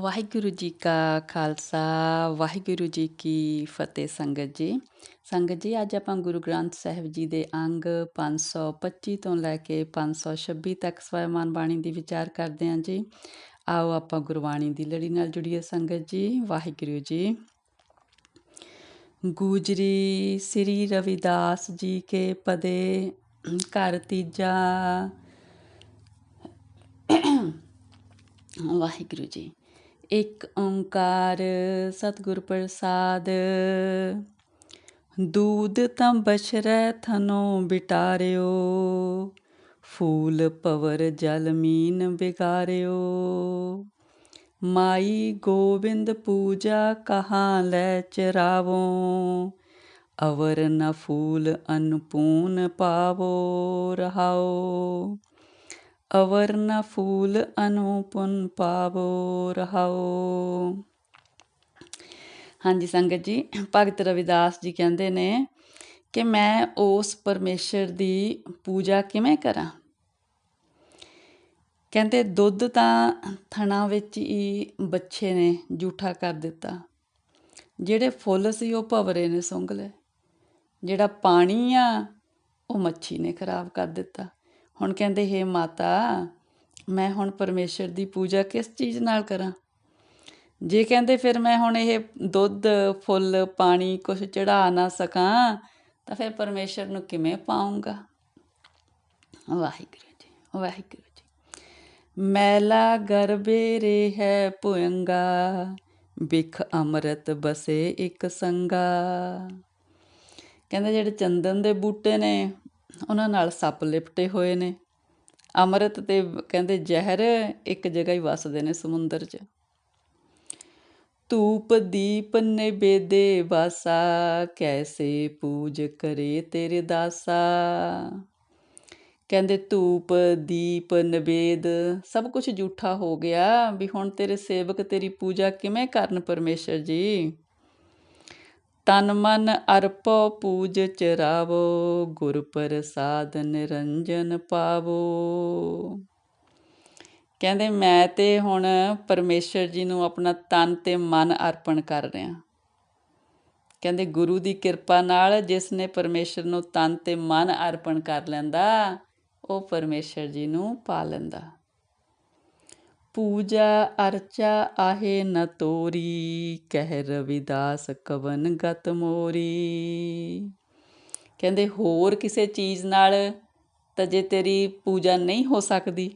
ਵਾਹਿਗੁਰੂ ਜੀ ਕਾ ਖਾਲਸਾ, ਵਾਹਿਗੁਰੂ ਜੀ ਕੀ ਫਤਿਹ ਸੰਗਤ ਜੀ। ਸੰਗਤ ਜੀ, ਅੱਜ ਆਪਾਂ ਗੁਰੂ ਗ੍ਰੰਥ ਸਾਹਿਬ ਜੀ ਦੇ ਅੰਗ 525 ਤੋਂ ਲੈ ਕੇ 526 ਤੱਕ ਸਵੈਮਾਨ ਬਾਣੀ ਦੀ ਵਿਚਾਰ ਕਰਦੇ ਹਾਂ ਜੀ। ਆਓ ਆਪਾਂ ਗੁਰਬਾਣੀ ਦੀ ਲੜੀ ਨਾਲ ਜੁੜੀਏ ਸੰਗਤ ਜੀ, ਵਾਹਿਗੁਰੂ ਜੀ। ਗੁਜਰੀ ਸ੍ਰੀ ਰਵਿਦਾਸ ਜੀ ਕੇ ਪਦੇ, ਘਰ ਤੀਜਾ। ਵਾਹਿਗੁਰੂ ਜੀ। ਇੱਕ ਓੰਕਾਰ ਸਤਿਗੁਰ ਪ੍ਰਸਾਦ। ਦੂਧ ਤਾਂ ਬਸ਼ਰੈ ਥਨੋ ਬਿਟਾਰਿਓ, ਫੂਲ ਪਵਰ ਜਲ ਮੀਨ ਬਿਗਾਰਿਓ ਮਾਈ ਗੋਬਿੰਦ ਪੂਜਾ ਕਹਾਂ ਲੈ ਚਰਾਵੋ, ਅਵਰ ਨ ਫੂਲ ਅਨਪੂਨ ਪਾਵੋ ਰਹਾਓ। ਅਵਰ ਨ ਫੂਲ ਅਨੂਪਨ ਪਾਵੋ ਰਹਾਓ। ਹਾਂਜੀ ਸੰਗਤ ਜੀ, ਭਗਤ ਰਵਿਦਾਸ ਜੀ ਕਹਿੰਦੇ ਨੇ ਕਿ ਮੈਂ ਉਸ ਪਰਮੇਸ਼ਰ ਦੀ ਪੂਜਾ ਕਿਵੇਂ ਕਰਾਂ? ਕਹਿੰਦੇ, ਦੁੱਧ ਤਾਂ ਥਣਾ ਵਿੱਚ ਹੀ ਬੱਚੇ ਨੇ, ਜੂਠਾ ਕਰ ਦਿੱਤਾ। ਜਿਹੜੇ ਫੁੱਲ ਸੀ ਉਹ ਭਵਰੇ ਨੇ ਸੁੰਘ ਲਏ ਜਿਹੜਾ ਪਾਣੀ ਆ, ਉਹ ਮੱਛੀ ਨੇ ਖਰਾਬ ਕਰ ਦਿੱਤਾ। ਹੁਣ ਕਹਿੰਦੇ, ਹੇ ਮਾਤਾ, ਮੈਂ ਹੁਣ ਪਰਮੇਸ਼ਰ ਦੀ ਪੂਜਾ ਕਿਸ ਚੀਜ਼ ਨਾਲ ਕਰਾਂ? ਜੇ ਕਹਿੰਦੇ, ਫਿਰ ਮੈਂ ਹੁਣ ਇਹ ਦੁੱਧ, ਫੁੱਲ, ਪਾਣੀ ਕੁਝ ਚੜਾ ਨਾ ਸਕਾਂ, ਤਾਂ ਫਿਰ ਪਰਮੇਸ਼ਰ ਨੂੰ ਕਿਵੇਂ ਪਾਉਂਗਾ? ਵਾਹਿਗੁਰੂ ਜੀ ਵਾਹਿਗੁਰੂ ਜੀ। ਮੈਲਾ ਗਰਬੇ ਰੇ ਹੈ ਪੁਯੰਗਾ ਬਿਖ ਅੰਮ੍ਰਿਤ ਬਸੇ ਇੱਕ ਸੰਗਾ। ਕਹਿੰਦੇ, ਜਿਹੜੇ ਚੰਦਨ ਦੇ ਬੂਟੇ ਨੇ ਉਹਨਾਂ ਨਾਲ ਸੱਪ ਲਿਪਟੇ ਹੋਏ ਨੇ। ਅੰਮ੍ਰਿਤ ਤੇ ਕਹਿੰਦੇ ਜ਼ਹਿਰ ਇੱਕ ਜਗ੍ਹਾ ਹੀ ਵਸਦੇ ਨੇ ਸਮੁੰਦਰ 'ਚ। ਧੂਪ ਦੀਪ ਨਿਬੇਦੇ ਵਾਸਾ, ਕੈਸੇ ਪੂਜ ਕਰੇ ਤੇਰੇ ਦਾਸਾ। ਕਹਿੰਦੇ ਧੂਪ ਦੀਪ ਨਿਬੇਦ ਸਭ ਕੁਝ ਝੂਠਾ ਹੋ ਗਿਆ ਵੀ ਹੁਣ ਤੇਰੇ ਸੇਵਕ ਤੇਰੀ ਪੂਜਾ ਕਿਵੇਂ ਕਰਨ ਪਰਮੇਸ਼ਰ ਜੀ? ਤਨ ਮਨ ਅਰਪੋ ਪੂਜ ਚਰਾਵੋ, ਗੁਰ ਪ੍ਰਸਾਦ ਨਿਰੰਜਨ ਪਾਵੋ। ਕਹਿੰਦੇ ਮੈਂ ਤੇ ਹੁਣ ਪਰਮੇਸ਼ਰ ਜੀ ਨੂੰ ਆਪਣਾ ਤਨ ਤੇ ਮਨ ਅਰਪਣ ਕਰ ਰਿਹਾ। ਕਹਿੰਦੇ ਗੁਰੂ ਦੀ ਕਿਰਪਾ ਨਾਲ ਜਿਸ ਨੇ ਪਰਮੇਸ਼ਰ ਨੂੰ ਤਨ ਤੇ ਮਨ ਅਰਪਣ ਕਰ ਲੈਂਦਾ, ਉਹ ਪਰਮੇਸ਼ਰ ਜੀ ਨੂੰ ਪਾ ਲੈਂਦਾ। ਪੂਜਾ ਅਰਚਾ ਆਹੇ ਨ ਤੋਰੀ ਕਹਿ ਰਵਿਦਾਸ ਕਵਨ ਗਤ ਮੋਰੀ। ਕਹਿੰਦੇ, ਹੋਰ ਕਿਸੇ ਚੀਜ਼ ਨਾਲ ਤਾਂ ਜੇ ਤੇਰੀ ਪੂਜਾ ਨਹੀਂ ਹੋ ਸਕਦੀ,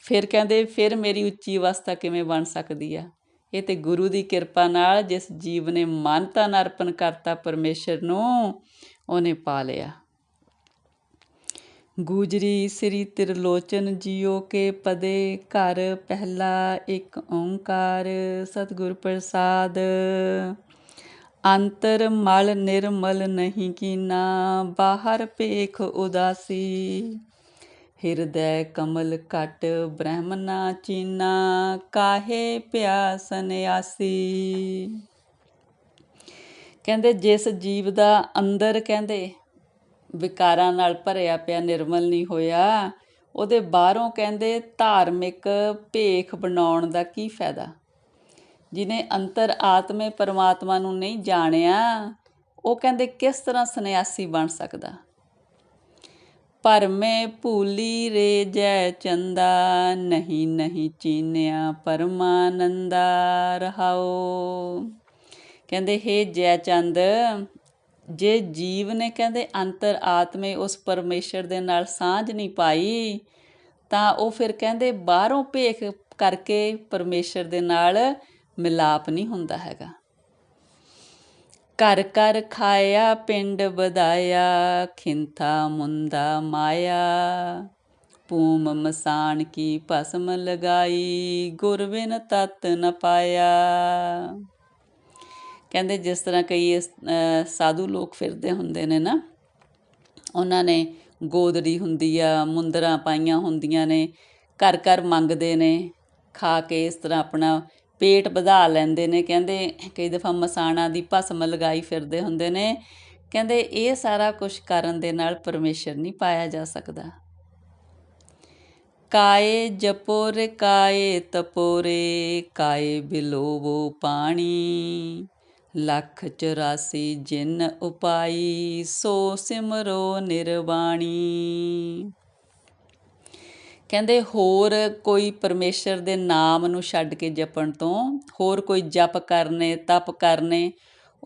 ਫਿਰ ਕਹਿੰਦੇ, ਫਿਰ ਮੇਰੀ ਉੱਚੀ ਅਵਸਥਾ ਕਿਵੇਂ ਬਣ ਸਕਦੀ ਆ? ਇਹ ਤੇ ਗੁਰੂ ਦੀ ਕਿਰਪਾ ਨਾਲ ਜਿਸ ਜੀਵ ਨੇ ਮਨ ਤਨ ਅਰਪਣ ਕਰਤਾ ਪਰਮੇਸ਼ਰ ਨੂੰ, ਉਹਨੇ ਪਾ ਲਿਆ। ਗੁਜਰੀ ਸ੍ਰੀ ਤਿਰਲੋਚਨ ਜੀਓ ਕੇ ਪਦੇ ਘਰ ਪਹਿਲਾ ਇੱਕ ਓੰਕਾਰ ਸਤਿਗੁਰ ਪ੍ਰਸਾਦ। ਅੰਤਰ ਮਲ ਨਿਰਮਲ ਨਹੀਂ ਕੀਨਾ, ਬਾਹਰ ਪੇਖ ਉਦਾਸੀ। ਹਿਰਦੈ ਕਮਲ ਕਟ ਬ੍ਰਹਮਨਾ ਚੀਨਾ, ਕਾਹੇ ਪਿਆ ਆਸੀ ਕਹਿੰਦੇ ਜਿਸ ਜੀਵ ਦਾ ਅੰਦਰ ਕਹਿੰਦੇ ਵਿਕਾਰਾਂ ਨਾਲ ਭਰਿਆ ਪਿਆ, ਨਿਰਮਲ ਨਹੀਂ ਹੋਇਆ। ਉਹਦੇ ਬਾਹਰੋਂ ਕਹਿੰਦੇ, ਧਾਰਮਿਕ ਭੇਖ ਬਣਾਉਣ ਦਾ ਕੀ ਫਾਇਦਾ? ਜਿਨੇ ਅੰਤਰ ਆਤਮੇ ਪਰਮਾਤਮਾ ਨੂੰ ਨਹੀਂ ਜਾਣਿਆ, ਉਹ ਕਹਿੰਦੇ, ਕਿਸ ਤਰ੍ਹਾਂ ਸੰਨਿਆਸੀ ਬਣ ਸਕਦਾ? ਪਰਮੇ ਭੂਲੀ ਰੇ ਜੈ ਚੰਦਾ, ਨਹੀਂ ਨਹੀਂ ਚੀਨਿਆ ਪਰਮਾਨੰਦਾ ਰਹਾਓ ਕਹਿੰਦੇ, ਹੇ ਜੈ ਚੰਦ ਜੇ ਜੀਵ ਨੇ ਕਹਿੰਦੇ ਅੰਤਰ ਆਤਮੇ ਉਸ ਪਰਮੇਸ਼ਰ ਦੇ ਨਾਲ ਸਾਂਝ ਨਹੀਂ ਪਾਈ, ਤਾਂ ਉਹ ਫਿਰ ਕਹਿੰਦੇ ਬਾਹਰੋਂ ਭੇਖ ਕਰਕੇ ਪਰਮੇਸ਼ਰ ਦੇ ਨਾਲ ਮਿਲਾਪ ਨਹੀਂ ਹੁੰਦਾ ਹੈਗਾ। ਘਰ ਘਰ ਖਾਇਆ, ਪਿੰਡ ਵਧਾਇਆ, ਖਿੰਥਾ ਮੁੰਦਾ ਮਾਇਆ ਪੂਮ ਮਸਾਨ ਕੀ ਭਸਮ ਲਗਾਈ ਗੁਰਵਿਨ ਤਤ ਨ ਪਾਇਆ। ਕਹਿੰਦੇ ਜਿਸ ਤਰ੍ਹਾਂ ਕਈ ਸਾਧੂ ਲੋਕ ਫਿਰਦੇ ਹੁੰਦੇ ਨੇ ਨਾ, ਉਹਨਾਂ ਨੇ ਗੋਦੜੀ ਹੁੰਦੀ ਆ, ਮੁੰਦਰਾਂ ਪਾਈਆਂ ਹੁੰਦੀਆਂ ਨੇ, ਘਰ ਘਰ ਮੰਗਦੇ ਨੇ, ਖਾ ਕੇ ਇਸ ਤਰ੍ਹਾਂ ਆਪਣਾ ਪੇਟ ਵਧਾ ਲੈਂਦੇ ਨੇ, ਕਹਿੰਦੇ ਕਈ ਦਫਾ ਮਸਾਣਾ ਦੀ ਭਸਮ ਲਗਾਈ ਫਿਰਦੇ ਹੁੰਦੇ ਨੇ, ਕਹਿੰਦੇ ਇਹ ਸਾਰਾ ਕੁਝ ਕਰਨ ਦੇ ਨਾਲ ਪਰਮੇਸ਼ਰ ਨਹੀਂ ਪਾਇਆ ਜਾ ਸਕਦਾ। ਕਾਏ ਜਪੋਰ ਕਾਏ ਤਪੋਰੇ ਕਾਏ ਬਿਲੋਵੋ ਪਾਣੀ। ਲੱਖ 84 ਜਿਨ ਉਪਾਈ, ਸੋ ਸਿਮਰੋ ਨਿਰਵਾਣੀ। ਕਹਿੰਦੇ, ਹੋਰ ਕੋਈ ਪਰਮੇਸ਼ਰ ਦੇ ਨਾਮ ਨੂੰ ਛੱਡ ਕੇ ਜਪਣ ਤੋਂ? ਹੋਰ ਕੋਈ ਜਪ ਕਰਨੇ, ਤਪ ਕਰਨੇ?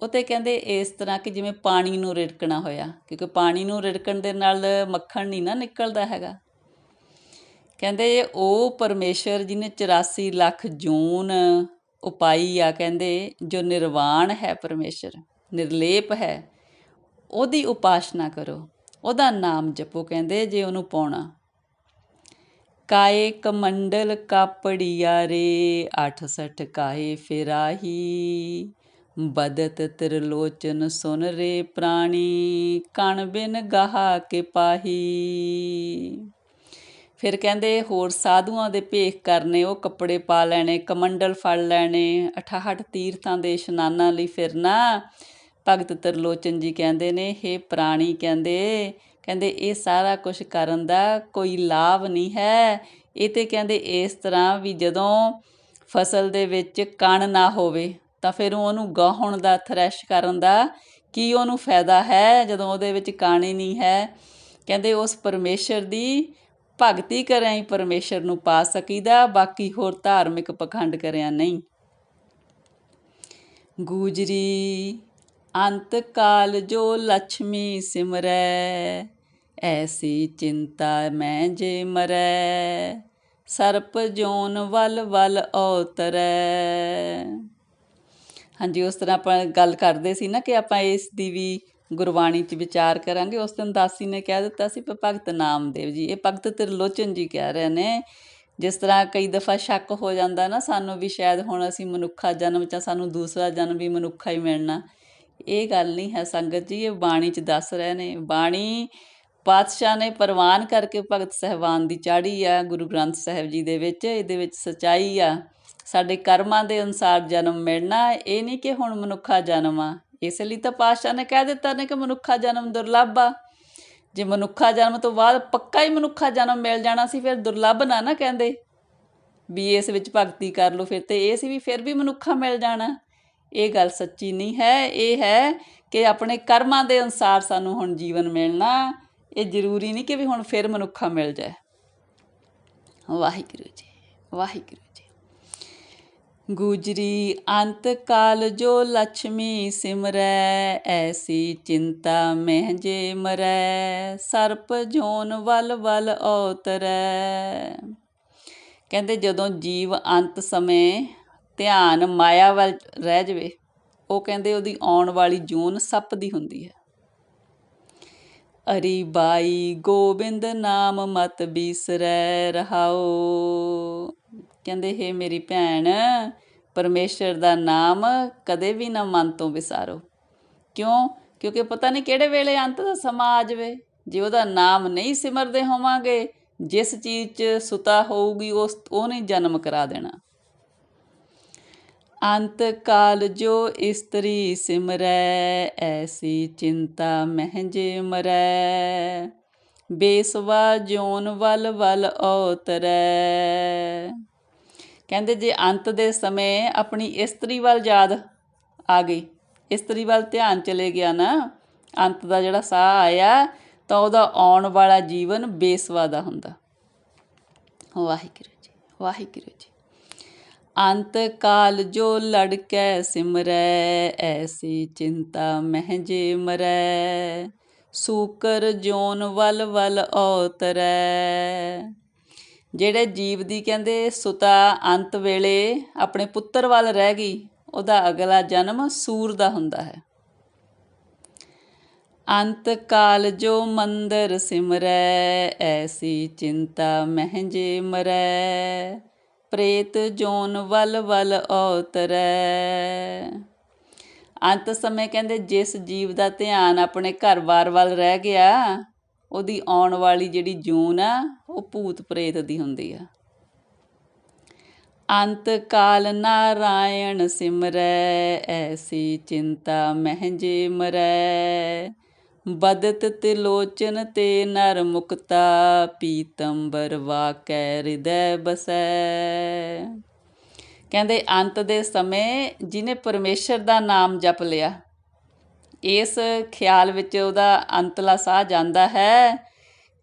ਉਹ ਤੇ ਕਹਿੰਦੇ, ਇਸ ਤਰ੍ਹਾਂ ਕਿ ਜਿਵੇਂ ਪਾਣੀ ਨੂੰ ਰਿੜਕਣਾ ਹੋਇਆ। ਕਿਉਂਕਿ ਪਾਣੀ ਨੂੰ ਰਿੜਕਣ ਦੇ ਨਾਲ ਮੱਖਣ ਨਹੀਂ ਨਾ ਨਿਕਲਦਾ ਹੈਗਾ। ਕਹਿੰਦੇ, ਉਹ ਪਰਮੇਸ਼ਰ ਜਿਹਨੇ 84 ਲੱਖ ਜੂਨ ਉਪਾਈ ਆ ਕਹਿੰਦੇ, ਜੋ ਨਿਰਵਾਣ ਹੈ ਪਰਮੇਸ਼ਰ, ਨਿਰਲੇਪ ਹੈ, ਉਹਦੀ ਉਪਾਸਨਾ ਕਰੋ, ਉਹਦਾ ਨਾਮ ਜਪੋ ਕਹਿੰਦੇ, ਜੇ ਉਹਨੂੰ ਪਾਉਣਾ। ਕਾਏ ਕਮੰਡਲ ਕਾਪੜੀਆ ਰੇ 68 ਕਾਏ ਫਿਰਾਹੀ, ਬਦਤ ਤ੍ਰਿਲੋਚਨ ਸੁਨ ਰੇ ਪ੍ਰਾਣੀ, ਕਣ ਬਿਨ ਗਾਹਾ ਕੇ ਪਾਹੀ। ਫਿਰ ਕਹਿੰਦੇ ਹੋਰ ਸਾਧੂਆਂ ਦੇ ਭੇਖ ਕਰਨੇ, ਉਹ ਕੱਪੜੇ ਪਾ ਲੈਣੇ, ਕਮੰਡਲ ਫੜ ਲੈਣੇ 68 ਤੀਰਥਾਂ ਦੇ ਇਸ਼ਨਾਨਾਂ ਲਈ ਫਿਰਨਾ। ਭਗਤ ਤਰਲੋਚਨ ਜੀ ਕਹਿੰਦੇ ਨੇ हे ਪ੍ਰਾਣੀ ਕਹਿੰਦੇ ਕਹਿੰਦੇ ਇਹ ਸਾਰਾ ਕੁਝ ਕਰਨ ਦਾ ਕੋਈ ਲਾਭ ਨਹੀਂ ਹੈ। ਇਹ ਤੇ ਕਹਿੰਦੇ ਇਸ ਤਰ੍ਹਾਂ ਵੀ ਜਦੋਂ ਫਸਲ ਦੇ ਵਿੱਚ ਕਣ ਨਾ ਹੋਵੇ, ਤਾਂ ਫਿਰ ਉਹਨੂੰ ਗਾਹਣ ਦਾ, ਥ੍ਰੈਸ਼ ਕਰਨ ਦਾ ਕੀ ਉਹਨੂੰ ਫਾਇਦਾ ਹੈ, ਜਦੋਂ ਉਹਦੇ ਵਿੱਚ ਕਣ ਹੀ ਨਹੀਂ ਹੈ? ਕਹਿੰਦੇ ਉਸ ਪਰਮੇਸ਼ਰ ਦੀ ਭਗਤੀ ਕਰਿਆ ਹੀ ਪਰਮੇਸ਼ਰ ਨੂੰ ਪਾ ਸਕੀਦਾ, ਬਾਕੀ ਹੋਰ ਧਾਰਮਿਕ ਪਖੰਡ ਕਰਿਆ ਨਹੀਂ। ਗੂਜਰੀ, ਅੰਤ ਕਾਲ ਜੋ ਲక్ష్ਮੀ ਸਿਮਰੈ, ਐਸੀ ਚਿੰਤਾ ਮੈਂ ਜੇ ਮਰੈ, ਸਰਪ ਜੋਨ ਵਲ ਵਲ ਔਤਰੈ। ਹਾਂਜੀ, ਉਸ ਤਰ੍ਹਾਂ ਆਪਾਂ ਗੱਲ ਕਰਦੇ ਸੀ ਨਾ ਕਿ ਆਪਾਂ ਇਸ ਦੀ ਵੀ ਗੁਰਬਾਣੀ 'ਚ ਵਿਚਾਰ ਕਰਾਂਗੇ। ਉਸ ਦਿਨ ਦਾਸੀ ਨੇ ਕਹਿ ਦਿੱਤਾ ਸੀ ਭਗਤ ਨਾਮਦੇਵ ਜੀ, ਇਹ ਭਗਤ ਤਿਰਲੋਚਨ ਜੀ ਕਹਿ ਰਹੇ ਨੇ। ਜਿਸ ਤਰ੍ਹਾਂ ਕਈ ਦਫਾ ਸ਼ੱਕ ਹੋ ਜਾਂਦਾ ਨਾ, ਸਾਨੂੰ ਵੀ ਸ਼ਾਇਦ ਹੁਣ ਅਸੀਂ ਮਨੁੱਖਾ ਜਨਮ ਚ ਸਾਨੂੰ ਦੂਸਰਾ ਜਨਮ ਵੀ ਮਨੁੱਖਾ ਹੀ ਮਿਲਣਾ। ਇਹ ਗੱਲ ਨਹੀਂ ਹੈ ਸੰਗਤ ਜੀ, ਇਹ ਬਾਣੀ 'ਚ ਦੱਸ ਰਹੇ ਨੇ। ਬਾਣੀ ਪਾਤਸ਼ਾਹ ਨੇ ਪ੍ਰਵਾਨ ਕਰਕੇ ਭਗਤ ਸਹਿਬਾਨ ਦੀ ਚਾੜੀ ਆ, ਗੁਰੂ ਗ੍ਰੰਥ ਸਾਹਿਬ ਜੀ ਦੇ ਵਿੱਚ। ਇਹਦੇ ਵਿੱਚ ਸਚਾਈ ਆ, ਸਾਡੇ ਕਰਮਾਂ ਦੇ ਅਨੁਸਾਰ ਜਨਮ ਮਿਲਣਾ। ਇਹ ਨਹੀਂ ਕਿ ਹੁਣ ਮਨੁੱਖਾ ਜਨਮ ਆ। ਇਸ ਲਈ ਤਾਂ ਪਾਤਸ਼ਾਹ ਨੇ ਕਹਿ ਦਿੱਤਾ ਨੇ ਕਿ ਮਨੁੱਖਾ ਜਨਮ ਦੁਰਲੱਭ ਆ। ਜੇ ਮਨੁੱਖਾ ਜਨਮ ਤੋਂ ਬਾਅਦ ਪੱਕਾ ਹੀ ਮਨੁੱਖਾ ਜਨਮ ਮਿਲ ਜਾਣਾ ਸੀ, ਫਿਰ ਦੁਰਲੱਭ ਨਾ ਨਾ ਕਹਿੰਦੇ। ਵੀ ਇਸ ਵਿੱਚ ਭਗਤੀ ਕਰ ਲਓ ਫਿਰ ਤੇ ਇਹ ਸੀ ਵੀ ਫਿਰ ਵੀ ਮਨੁੱਖਾ ਮਿਲ ਜਾਣਾ। ਇਹ ਗੱਲ ਸੱਚੀ ਨਹੀਂ ਹੈ, ਇਹ ਹੈ ਕਿ ਆਪਣੇ ਕਰਮਾਂ ਦੇ ਅਨੁਸਾਰ ਸਾਨੂੰ ਹੁਣ ਜੀਵਨ ਮਿਲਣਾ। ਇਹ ਜ਼ਰੂਰੀ ਨਹੀਂ ਕਿ ਵੀ ਹੁਣ ਫਿਰ ਮਨੁੱਖਾ ਮਿਲ ਜਾਏ। ਵਾਹਿਗੁਰੂ ਜੀ, ਵਾਹਿਗੁਰੂ ਗੁਜਰੀ ਅੰਤ ਕਾਲ ਜੋ ਲక్ష్ਮੀ ਸਿਮਰੈ, ਐਸੀ ਚਿੰਤਾ ਮਹਿ ਮਰੈ, ਸਰਪ ਜੋਨ ਵਲ ਵਲ ਔਤਰੈ। ਕਹਿੰਦੇ ਜਦੋਂ ਜੀਵ ਅੰਤ ਸਮੇਂ ਧਿਆਨ ਮਾਇਆ ਵੱਲ ਰਹਿ ਜਵੇ, ਉਹ ਕਹਿੰਦੇ ਉਹਦੀ ਆਉਣ ਵਾਲੀ ਜੂਨ ਸੱਪ ਦੀ ਹੁੰਦੀ ਹੈ। ਅਰੀ ਬਾਈ ਗੋਬਿੰਦ ਨਾਮ ਮਤ ਬੀਸਰੈ ਰਹਾਓ ਕਹਿੰਦੇ, ਹੈ ਮੇਰੀ ਭੈਣ, ਪਰਮੇਸ਼ਰ ਦਾ ਨਾਮ ਕਦੇ ਵੀ ਨਾ ਮਨ ਤੋਂ ਵਿਸਾਰੋ। ਕਿਉਂ? ਕਿਉਂਕਿ ਪਤਾ ਨਹੀਂ ਕਿਹੜੇ ਵੇਲੇ ਅੰਤ ਦਾ ਸਮਾਂ ਆ ਜਾਵੇ। ਜੇ ਉਹਦਾ ਨਾਮ ਨਹੀਂ ਸਿਮਰਦੇ ਹੋਵਾਂਗੇ, ਜਿਸ ਚੀਜ਼ 'ਚ ਸੁਤਾ ਹੋਊਗੀ, ਉਸ ਉਹਨੇ ਜਨਮ ਕਰਾ ਦੇਣਾ। ਅੰਤ ਕਾਲ ਜੋ ਇਸਤਰੀ ਸਿਮਰੈ, ਐਸੀ ਚਿੰਤਾ ਮਹਿਜੇ ਮਰੈ। ਬੇਸਵਾ ਜੋਨ ਵਲ ਵਲ ਔਤਰੈ। ਕਹਿੰਦੇ ਜੇ ਅੰਤ ਦੇ ਸਮੇਂ ਆਪਣੀ ਇਸਤਰੀ ਵੱਲ ਯਾਦ ਆ ਗਈ, ਇਸਤਰੀ ਵੱਲ ਧਿਆਨ ਚਲੇ ਗਿਆ ਨਾ, ਅੰਤ ਦਾ ਜਿਹੜਾ ਸਾਹ ਆਇਆ ਤਾਂ ਉਹਦਾ ਆਉਣ ਵਾਲਾ ਜੀਵਨ ਬੇਸਵਾ ਦਾ ਹੁੰਦਾ। ਵਾਹਿਗੁਰੂ ਜੀ ਵਾਹਿਗੁਰੂ ਜੀ। ਅੰਤ ਕਾਲ ਜੋ ਲੜਕੈ ਸਿਮਰੈ, ਐਸੀ ਚਿੰਤਾ ਮਹਿਜੇ ਮਰੈ। ਸੂਕਰ ਜੋਨ ਵਲ ਵਲ ਔਤਰੈ। ਜਿਹੜੇ ਜੀਵ ਦੀ ਕਹਿੰਦੇ ਸੁਤਾ ਅੰਤ ਵੇਲੇ ਆਪਣੇ ਪੁੱਤਰ ਵੱਲ ਰਹਿ ਗਈ, ਉਹਦਾ ਅਗਲਾ ਜਨਮ ਸੂਰ ਦਾ ਹੁੰਦਾ ਹੈ। ਅੰਤ ਕਾਲ ਜੋ ਮੰਦਰ ਸਿਮਰੈ, ਐਸੀ ਚਿੰਤਾ ਮਹਿਜੇ ਮਰੈ। ਪ੍ਰੇਤ ਜੋਨ ਵਲ ਵਲ ਔਤਰੈ। ਅੰਤ ਸਮੇਂ ਕਹਿੰਦੇ ਜਿਸ ਜੀਵ ਦਾ ਧਿਆਨ ਆਪਣੇ ਘਰ-ਬਾਰ ਵੱਲ ਰਹਿ ਗਿਆ, ਉਹਦੀ ਆਉਣ ਵਾਲੀ ਜਿਹੜੀ ਜੂਨ ਆ ਉਹ ਭੂਤ ਪ੍ਰੇਤ ਦੀ ਹੁੰਦੀ ਆ। ਅੰਤ ਕਾਲ ਨਾਰਾਇਣ ਸਿਮਰੈ, ਐਸੀ ਚਿੰਤਾ ਮਹਿਜੇ ਮਰੈ। ਬਦਤ ਤੇ ਤੇ ਨਰ ਮੁਕਤਾ, ਪੀਤੰਬਰ ਵਾਕੈ ਹਿਰਦੈ ਬਸੈ। ਕਹਿੰਦੇ ਅੰਤ ਦੇ ਸਮੇਂ ਜਿਨੇ ਪਰਮੇਸ਼ਰ ਦਾ ਨਾਮ ਜਪ ਲਿਆ, ਇਸ ਖਿਆਲ ਵਿੱਚ ਉਹਦਾ ਅੰਤਲਾ ਸਾਹ ਜਾਂਦਾ ਹੈ।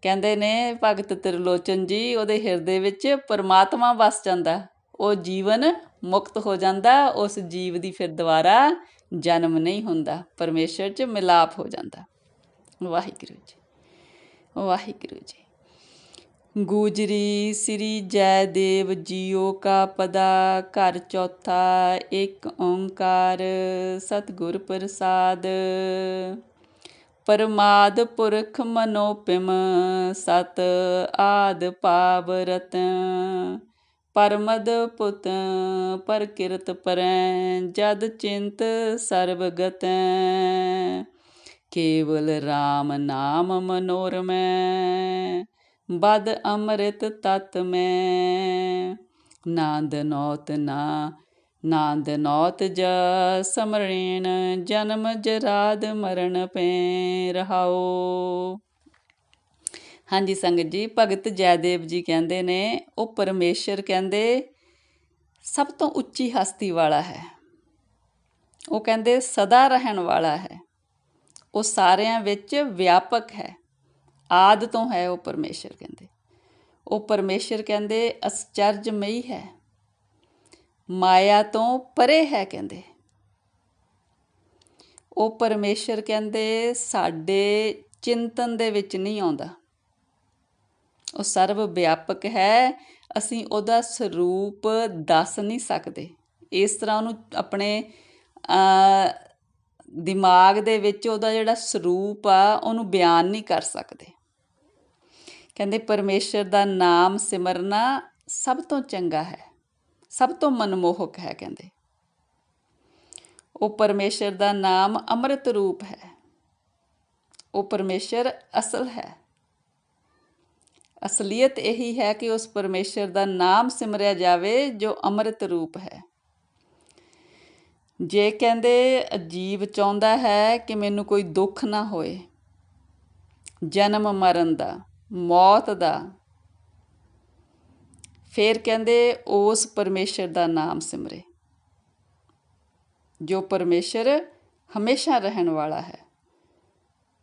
ਕਹਿੰਦੇ ਨੇ, ਭਗਤ ਤ੍ਰਿਲੋਚਨ ਜੀ, ਉਹਦੇ ਹਿਰਦੇ ਵਿੱਚ ਪਰਮਾਤਮਾ ਵਸ ਜਾਂਦਾ। ਉਹ ਜੀਵਨ ਮੁਕਤ ਹੋ ਜਾਂਦਾ, ਉਸ ਜੀਵ ਦੀ ਫਿਰ ਦੁਬਾਰਾ ਜਨਮ ਨਹੀਂ ਹੁੰਦਾ, ਪਰਮੇਸ਼ਰ 'ਚ ਮਿਲਾਪ ਹੋ ਜਾਂਦਾ। ਵਾਹਿਗੁਰੂ ਜੀ ਵਾਹਿਗੁਰੂ ਜੀ। ਗੁਜਰੀ ਸ੍ਰੀ ਜੈ ਦੇਵ ਜੀਓ ਕਾ ਪਦਾ, ਘਰ ਚੌਥਾ ਇੱਕ ਓੰਕਾਰ, ਸਤਿਗੁਰ ਪ੍ਰਸਾਦ। ਪਰਮਾਦ ਪੁਰਖ ਮਨੋਪਿਮ ਸਤ ਆਦ ਪਾਵ ਰਤਨ ਪਰਮਦ ਪੁਤ ਪਰ ਪਰੈ, ਜਦ ਚਿੰਤ ਸਰਬਗਤੈ ਕੇਵਲ RAM ਨਾਮ ਮਨੋਰਮੈ ਬਦ ਅੰਮ੍ਰਿਤ ਤਤ ਮੈਂ। ਨਾਂਦ ਨੋਤ ਨਾ ਨਾਂਦ ਨੌਤ ਜ, ਸਮਰੇਣ ਜਨਮ ਜਰਾਦ ਮਰਨ ਪੈ ਰਹਾਓ। ਹਾਂਜੀ ਸੰਗਤ ਜੀ, ਭਗਤ ਜੈਦੇਵ ਜੀ ਕਹਿੰਦੇ ਨੇ, ਉਹ ਪਰਮੇਸ਼ਰ ਕਹਿੰਦੇ, ਸਭ ਤੋਂ ਉੱਚੀ ਹਸਤੀ ਵਾਲਾ ਹੈ। ਉਹ ਕਹਿੰਦੇ, ਸਦਾ ਰਹਿਣ ਵਾਲਾ ਹੈ। ਉਹ ਸਾਰਿਆਂ ਵਿੱਚ ਵਿਆਪਕ ਹੈ। ਆਦ ਤੋਂ ਹੈ ਉਹ ਪਰਮੇਸ਼ਰ ਕਹਿੰਦੇ। ਉਹ ਪਰਮੇਸ਼ਰ ਕਹਿੰਦੇ, ਅਸਚਰਜਮਈ ਹੈ। ਮਾਇਆ ਤੋਂ ਪਰੇ ਹੈ ਕਹਿੰਦੇ। ਉਹ ਪਰਮੇਸ਼ਰ ਕਹਿੰਦੇ, ਸਾਡੇ ਚਿੰਤਨ ਦੇ ਵਿੱਚ ਨਹੀਂ ਆਉਂਦਾ। ਉਹ ਸਰਵ ਵਿਆਪਕ ਹੈ, ਅਸੀਂ ਉਹਦਾ ਸਰੂਪ ਦੱਸ ਨਹੀਂ ਸਕਦੇ। ਇਸ ਤਰ੍ਹਾਂ ਉਹਨੂੰ ਆਪਣੇ ਦਿਮਾਗ ਦੇ ਵਿੱਚ ਉਹਦਾ ਜਿਹੜਾ ਸਰੂਪ ਆ, ਉਹਨੂੰ ਬਿਆਨ ਨਹੀਂ ਕਰ ਸਕਦੇ। ਕਹਿੰਦੇ, ਪਰਮੇਸ਼ਰ ਦਾ ਨਾਮ ਸਿਮਰਨਾ ਸਭ ਤੋਂ ਚੰਗਾ ਹੈ। ਸਭ ਤੋਂ ਮਨਮੋਹਕ ਹੈ, ਕਹਿੰਦੇ। ਉਹ ਪਰਮੇਸ਼ਰ ਦਾ ਨਾਮ ਅੰਮ੍ਰਿਤ ਰੂਪ ਹੈ। ਉਹ ਪਰਮੇਸ਼ਰ ਅਸਲ ਹੈ। ਅਸਲੀਅਤ ਇਹੀ ਹੈ ਕਿ ਉਸ ਪਰਮੇਸ਼ਰ ਦਾ ਨਾਮ ਸਿਮਰਿਆ ਜਾਵੇ, ਜੋ ਅੰਮ੍ਰਿਤ ਰੂਪ ਹੈ। ਜੇ ਕਹਿੰਦੇ, ਅਜੀਬ ਚਾਹੁੰਦਾ ਹੈ ਕਿ ਮੈਨੂੰ ਕੋਈ ਦੁੱਖ ਨਾ ਹੋਏ, ਜਨਮ ਮਰਨ ਦਾ, ਮੌਤ ਦਾ ਫਿਰ ਕਹਿੰਦੇ ਉਸ ਪਰਮੇਸ਼ਰ ਦਾ ਨਾਮ ਸਿਮਰੇ, ਜੋ ਪਰਮੇਸ਼ਰ ਹਮੇਸ਼ਾ ਰਹਿਣ ਵਾਲਾ ਹੈ।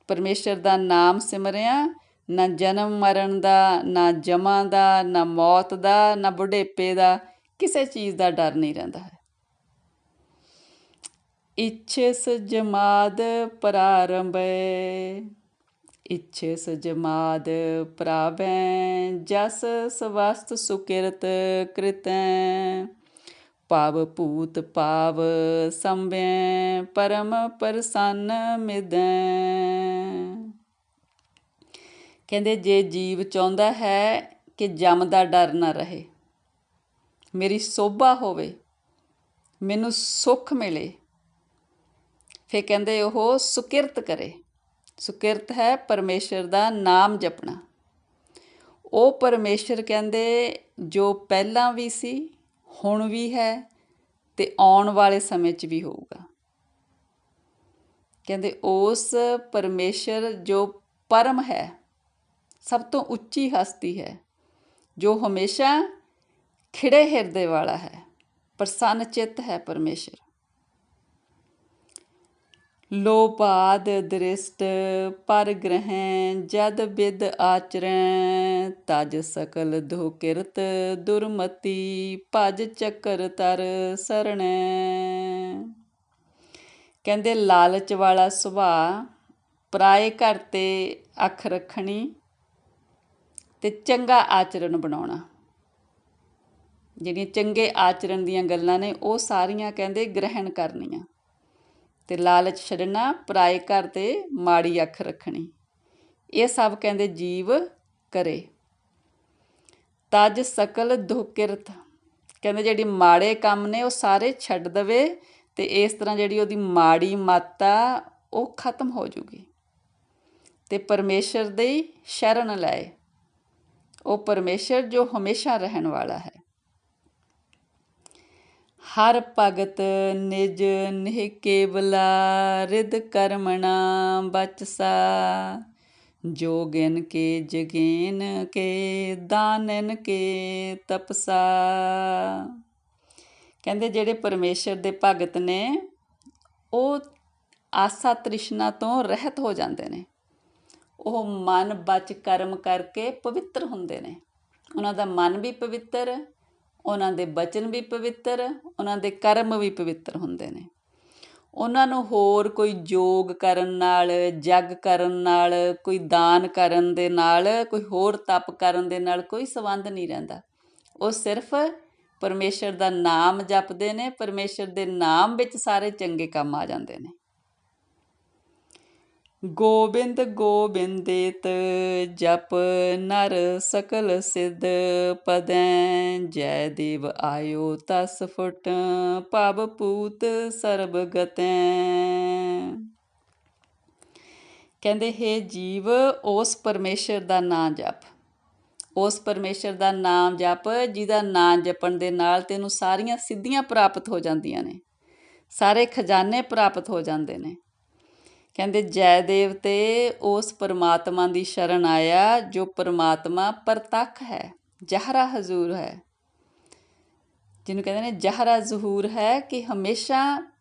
ਪਰਮੇਸ਼ਰ ਦਾ ਨਾਮ ਸਿਮਰਿਆ, ਨਾ ਜਨਮ ਮਰਨ ਦਾ, ਨਾ ਜਮਾ ਦਾ, ਨਾ ਮੌਤ ਦਾ, ਨਾ ਬੁਢੇਪੇ ਦਾ, ਕਿਸੇ ਚੀਜ਼ ਦਾ ਡਰ ਨਹੀਂ ਰਹਿੰਦਾ ਹੈ। ਇਛਸ ਜਮਾਦ ਪ੍ਰਾਰੰਭੇ। ਇਛਸ ਜਮਾਦ ਪ੍ਰਾਵੈ ਜਸ ਸਵਸਤ ਸੁਕਿਰਤ ਕ੍ਰਿਤੈ। ਪਾਵ ਭੂਤ ਪਾਵ ਸੰਭੈ, ਪਰਮ ਪ੍ਰਸੰਨ ਮਿਦੈ ਕਹਿੰਦੇ, ਜੇ ਜੀਵ ਚਾਹੁੰਦਾ ਹੈ ਕਿ ਜਮ ਦਾ ਡਰ ਨਾ ਰਹੇ, ਮੇਰੀ ਸੋਭਾ ਹੋਵੇ, ਮੈਨੂੰ ਸੁੱਖ ਮਿਲੇ ਫੇ ਕਹਿੰਦੇ, ਉਹ ਸੁਕਿਰਤ ਕਰੇ। ਸੁਕਿਰਤ ਹੈ, ਪਰਮੇਸ਼ਰ ਦਾ ਨਾਮ ਜਪਣਾ। ਉਹ ਪਰਮੇਸ਼ਰ ਕਹਿੰਦੇ, ਜੋ ਪਹਿਲਾਂ ਵੀ ਸੀ, ਹੁਣ ਵੀ ਹੈ ਤੇ ਆਉਣ ਵਾਲੇ ਸਮੇਂ 'ਚ ਵੀ ਹੋਊਗਾ। ਕਹਿੰਦੇ, ਉਸ ਪਰਮੇਸ਼ਰ ਜੋ ਪਰਮ ਹੈ, ਸਭ ਤੋਂ ਉੱਚੀ ਹਸਤੀ ਹੈ, ਜੋ ਹਮੇਸ਼ਾ ਖਿੜੇ ਹਿਰਦੇ ਵਾਲਾ ਹੈ ਪ੍ਰਸੰਨ ਚਿੱਤ ਹੈ ਪਰਮੇਸ਼ਰ। ਲੋਪਾਦ ਦ੍ਰਿਸ਼ਟ ਪਰ ਗ੍ਰਹਿ ਜਦ ਬਿਦ ਆਚਰੈ ਤਜ ਸਕਲ ਦੁ ਦੁਰਮਤੀ ਭਜ ਚੱਕਰ ਤਰ ਸਰਣੈ। ਕਹਿੰਦੇ ਲਾਲਚ ਵਾਲਾ ਸੁਭਾਅ ਪਰਾਏ ਘਰ ਤੇ ਅੱਖ ਰੱਖਣੀ ਤੇ ਚੰਗਾ ਆਚਰਣ ਬਣਾਉਣਾ। ਜਿਹੜੀਆਂ ਚੰਗੇ ਆਚਰਣ ਦੀਆਂ ਗੱਲਾਂ ਨੇ, ਉਹ ਸਾਰੀਆਂ ਕਹਿੰਦੇ ਗ੍ਰਹਿਣ ਕਰਨੀਆਂ। ਤੇ ਲਾਲਚ ਛੱਡਣਾ, ਪਰਾਏ ਘਰ ਤੇ ਮਾੜੀ ਅੱਖ ਰੱਖਣੀ। ਇਹ ਸਭ ਕਹਿੰਦੇ ਜੀਵ ਕਰੇ। ਤਜ ਸਕਲ ਦੁਕਿਰਤ ਕਹਿੰਦੇ ਜਿਹੜੀ ਮਾੜੇ ਕੰਮ ਨੇ ਉਹ ਸਾਰੇ ਛੱਡ ਦਵੇ ਤੇ ਇਸ ਤਰ੍ਹਾਂ ਜਿਹੜੀ ਉਹਦੀ ਮਾੜੀ ਮਾਤਾ, ਉਹ ਖਤਮ ਹੋ ਜੂਗੀ। ਤੇ ਪਰਮੇਸ਼ਰ ਦੀ ਸ਼ਰਨ ਲਏ ਉਹ ਪਰਮੇਸ਼ਰ ਜੋ ਹਮੇਸ਼ਾ ਰਹਿਣ ਵਾਲਾ ਹੈ। ਹਰ ਭਗਤ ਨਿਜ ਨਿਹ ਕੇਵਲਾ ਰਿਦ ਕਰਮਣਾ ਬਚਸਾ। ਜੋਗਨ ਕੇ ਜਗੇਨ ਕੇ, ਦਾਨਨ ਕੇ ਤਪਸਾ। ਕਹਿੰਦੇ ਜਿਹੜੇ ਪਰਮੇਸ਼ਰ ਦੇ ਭਗਤ ਨੇ, ਉਹ ਆਸਾ ਤ੍ਰਿਸ਼ਨਾ ਤੋਂ ਰਹਿਤ ਹੋ ਜਾਂਦੇ ਨੇ। ਉਹ ਮਨ ਬਚ ਕਰਮ ਕਰਕੇ ਪਵਿੱਤਰ ਹੁੰਦੇ ਨੇ। ਉਹਨਾਂ ਦਾ ਮਨ ਵੀ ਪਵਿੱਤਰ ਉਹਨਾਂ ਦੇ ਬਚਨ ਵੀ ਪਵਿੱਤਰ, ਉਹਨਾਂ ਦੇ ਕਰਮ ਵੀ ਪਵਿੱਤਰ ਹੁੰਦੇ ਨੇ। ਉਹਨਾਂ ਨੂੰ ਹੋਰ ਕੋਈ ਯੋਗ ਕਰਨ ਨਾਲ, ਜਗ ਕਰਨ ਨਾਲ, ਕੋਈ ਦਾਨ ਕਰਨ ਦੇ ਨਾਲ, ਕੋਈ ਹੋਰ ਤਪ ਕਰਨ ਦੇ ਨਾਲ ਕੋਈ ਸੰਬੰਧ ਨਹੀਂ ਰਹਿੰਦਾ। ਉਹ ਸਿਰਫ ਪਰਮੇਸ਼ਰ ਦਾ ਨਾਮ ਜਪਦੇ ਨੇ, ਪਰਮੇਸ਼ਰ ਦੇ ਨਾਮ ਵਿੱਚ ਸਾਰੇ ਚੰਗੇ ਕੰਮ ਆ ਜਾਂਦੇ ਨੇ। ਗੋਬਿੰਦ ਗੋਬਿੰਦੇਤ ਜਪ ਨਰ ਸਕਲ ਸਿਧ ਪਦੈ, ਜੈ ਦੇਵ ਆਇਓ ਤਸ ਫੁਟ ਪਬ ਪੂਤ ਸਰਬ ਗਤੈ। ਕਹਿੰਦੇ, ਹੈ ਜੀਵ, ਉਸ ਪਰਮੇਸ਼ਰ ਦਾ ਨਾਮ ਜਪ। ਉਸ ਪਰਮੇਸ਼ਰ ਦਾ ਨਾਮ ਜਪ, ਜਿਹਦਾ ਨਾਮ ਜਪਣ ਦੇ ਨਾਲ ਤੈਨੂੰ ਸਾਰੀਆਂ ਸਿੱਧੀਆਂ ਪ੍ਰਾਪਤ ਹੋ ਜਾਂਦੀਆਂ ਨੇ। ਸਾਰੇ ਖਜ਼ਾਨੇ ਪ੍ਰਾਪਤ ਹੋ ਜਾਂਦੇ ਨੇ। ਕਹਿੰਦੇ ਜੈਦੇਵ ਤੇ ਉਸ ਪਰਮਾਤਮਾ ਦੀ ਸ਼ਰਨ ਆਇਆ, ਜੋ ਪਰਮਾਤਮਾ ਪ੍ਰਤੱਖ ਹੈ, ਜਹਰਾ ਹਜ਼ੂਰ ਹੈ। ਜਿਹਨੂੰ ਕਹਿੰਦੇ ਨੇ ਜਹਰਾ ਜ਼ਹੂਰ ਹੈ ਕਿ ਹਮੇਸ਼ਾ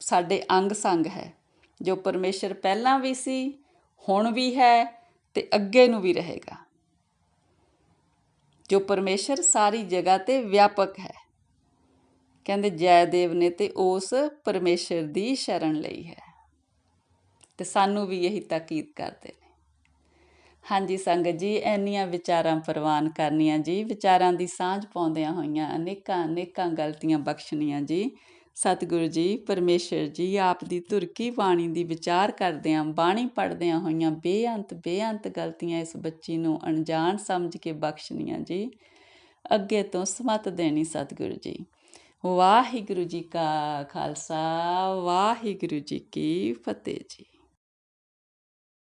ਸਾਡੇ ਅੰਗ ਸੰਗ ਹੈ, ਜੋ ਪਰਮੇਸ਼ਰ ਪਹਿਲਾਂ ਵੀ ਸੀ, ਹੁਣ ਵੀ ਹੈ ਤੇ ਅੱਗੇ ਨੂੰ ਵੀ ਰਹੇਗਾ। ਜੋ ਪਰਮੇਸ਼ਰ ਸਾਰੀ ਜਗ੍ਹਾ ਤੇ ਵਿਆਪਕ ਹੈ, ਕਹਿੰਦੇ ਜੈਦੇਵ ਨੇ ਤੇ ਉਸ ਪਰਮੇਸ਼ਰ ਦੀ ਸ਼ਰਨ ਲਈ ਹੈ। ਤੇ ਸਾਨੂੰ ਵੀ ਇਹੀ ਤਾਕੀਦ ਕਰਦੇ ਨੇ। ਹਾਂਜੀ ਸੰਗਤ ਜੀ ਐਨੀਆਂ ਵਿਚਾਰਾਂ ਪ੍ਰਵਾਨ ਕਰਨੀਆਂ ਜੀ, ਵਿਚਾਰਾਂ ਦੀ ਸਾਂਝ ਪਾਉਂਦਿਆਂ ਹੋਈਆਂ ਅਨੇਕਾਂ ਅਨੇਕਾਂ ਗਲਤੀਆਂ ਬਖਸ਼ਣੀਆਂ ਜੀ। ਸਤਿਗੁਰੂ ਜੀ, ਪਰਮੇਸ਼ਰ ਜੀ, ਆਪ ਦੀ ਤੁਰਕੀ ਬਾਣੀ ਦੀ ਵਿਚਾਰ ਕਰਦਿਆਂ, ਬਾਣੀ ਪੜਦਿਆਂ ਹੋਈਆਂ ਬੇਅੰਤ ਬੇਅੰਤ ਗਲਤੀਆਂ ਇਸ ਬੱਚੀ ਨੂੰ ਅਣਜਾਣ ਸਮਝ ਕੇ ਬਖਸ਼ਣੀਆਂ ਜੀ। ਅੱਗੇ ਤੋਂ ਸਮਤ ਦੇਣੀ ਸਤਿਗੁਰੂ ਜੀ। ਵਾਹਿਗੁਰੂ ਜੀ ਕਾ ਖਾਲਸਾ, ਵਾਹਿਗੁਰੂ ਜੀ ਕੀ ਫਤਿਹ ਜੀ।